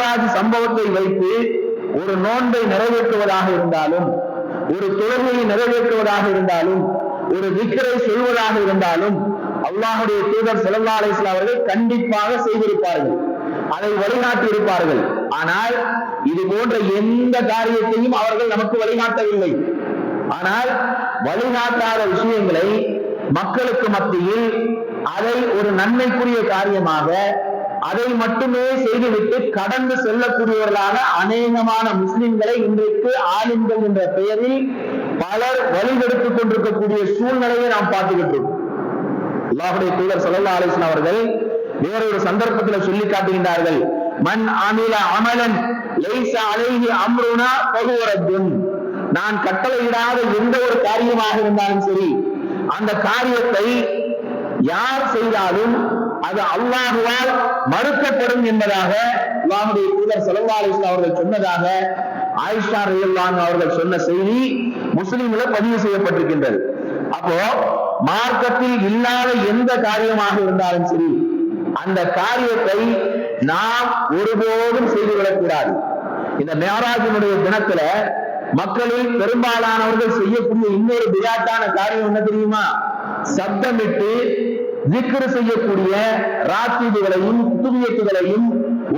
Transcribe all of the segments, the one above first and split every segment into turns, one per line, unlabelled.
மேராஜ் சம்பவத்தை வைத்து ஒரு நோன்பை நிறைவேற்றுவதாக இருந்தாலும் ஒரு தொழுகையை நிறைவேற்றுவதாக இருந்தாலும் ஒரு விக்கரை சொல்வதாக இருந்தாலும் அல்லாஹுடைய தூதர் செல்லல்லா அலிஸ்லாம் அவர்கள் கண்டிப்பாக செய்திருப்பார்கள். அதை வழிகாட்டி இருப்பார்கள் ஆனால் இது போன்ற எந்த காரியத்தையும் அவர்கள் நமக்கு வழிகாட்டவில்லை. ஆனால் வழிகாட்டாத விஷயங்களை மக்களுக்கு மத்தியில் அதை ஒரு நன்மைக்குரிய காரியமாக அதை மட்டுமே செய்துவிட்டு கடந்து செல்லக்கூடியவர்களாக அநேகமான முஸ்லிம்களை இன்றைக்கு ஆலிம்கள் என்ற பெயரில் பலர் வழிகெடுத்துக் கொண்டிருக்கக்கூடிய சூழ்நிலையை நாம் பார்த்துக்கிட்டு இருக்கோம். அல்லாஹுடைய தூதர் சல்லா அலிஸ்லாம் அவர்கள் வேறொரு சந்தர்ப்பத்தில் சொல்லி காட்டுகின்றார்கள். மண் அமில அமலன் லைச அலைஹி அம்ருனா பகுவரத்தும் நான் கட்டளையிடாத எந்த ஒரு காரியமாக இருந்தாலும் சரி அந்த காரியத்தை யார் செய்தாலும் அது அல்லாஹுவால் மறுக்கப்படும் என்பதாக அல்லாஹுடைய தூதர் சல்லா அவர்கள் சொன்னதாக ஆயிஷா ரயில்லான் அவர்கள் சொன்ன செய்தி முஸ்லிம்ல பதிவு செய்யப்பட்டிருக்கின்றது. அப்போ மார்க்கத்தில் இல்லாத எந்த காரியமாக இருந்தாலும் சரி அந்த காரியத்தை நாம் ஒருபோதும் செய்துவிடக்கூடாது. இந்த மேராஜினுடைய தினத்துல மக்களில் பெரும்பாலானவர்கள் செய்யக்கூடிய இன்னொரு விளையாட்டான காரியம் என்ன தெரியுமா? சப்தமிட்டு விக்ரு செய்யக்கூடிய ராத்தீதுகளையும் குத்துவியத்துகளையும்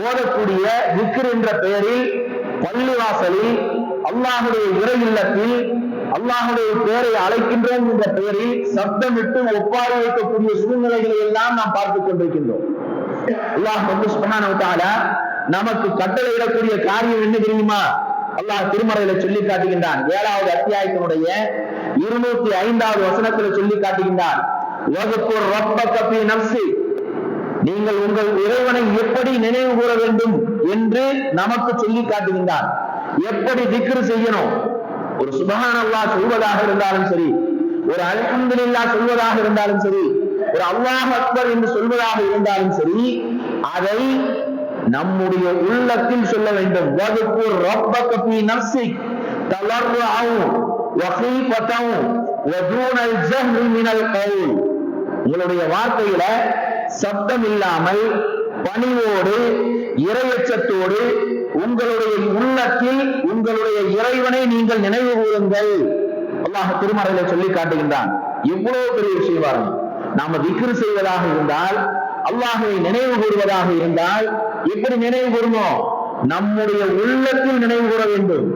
ஓதக்கூடிய விக்ர் என்ற பெயரில் பள்ளிவாசலில் அல்லாஹுடைய இறை இல்லத்தில் அல்லாஹுடைய பெயரை அழைக்கின்றோம் என்ற பெயரில் சப்தமிட்டு ஒப்பாறு வைக்கக்கூடிய சூழ்நிலைகளை எல்லாம் நாம் பார்த்துக் கொண்டிருக்கின்றோம். அல்லாஹ் நமக்கு கட்டளை நமக்கு கட்டளையிடக்கூடிய காரியம் என்ன தெரியுமா? அல்லாஹ் திருமறையில சொல்லி காட்டுகின்றான். ஏழாவது அத்தியாயத்தினுடைய இருநூத்தி ஐந்தாவது வசனத்துல சொல்லி காட்டுகின்றான். நீங்கள் உங்கள் இறைவனை எப்படி நினைவு கூற வேண்டும் என்று நமக்கு சொல்லி காட்டுகின்றான். எப்படி திக்ரு செய்யணும்? ஒரு சுபஹான் அல்லாஹ் சொல்வதாக இருந்தாலும் சரி ஒரு அலமதுல்லா சொல்வதாக இருந்தாலும் சரி ஒரு அல்லாஹ் அக்பர் என்று சொல்வதாக இருந்தாலும் சரி அதை நம்முடைய உள்ளத்தில் சொல்ல வேண்டும். வகுப்பு ரப்பக ஃபீ நஃப்ஸிக் தலர்ருஅன் வகீஃபத்தன் வதூனல் ஜஹ்ரி மினல் கவுல் உங்களுடைய வார்த்தையில சப்தம் இல்லாமல் பணிவோடு இரையச்சத்தோடு உங்களுடைய உள்ளத்தில் உங்களுடைய இறைவனை நீங்கள் நினைவு கூறுங்கள். அல்லாஹ் திருமறையில சொல்லி காட்டுகின்றான். எவ்வளவு பெரிய விஷயம் பாருங்க. நாம திக்ரு செய்வதாக இருந்தால் அல்லாஹை நினைவு கூறுவதாக இருந்தால் எப்படி நினைவு கூறணும் நம்முடைய உள்ளத்தில் நினைவு கூற வேண்டும்.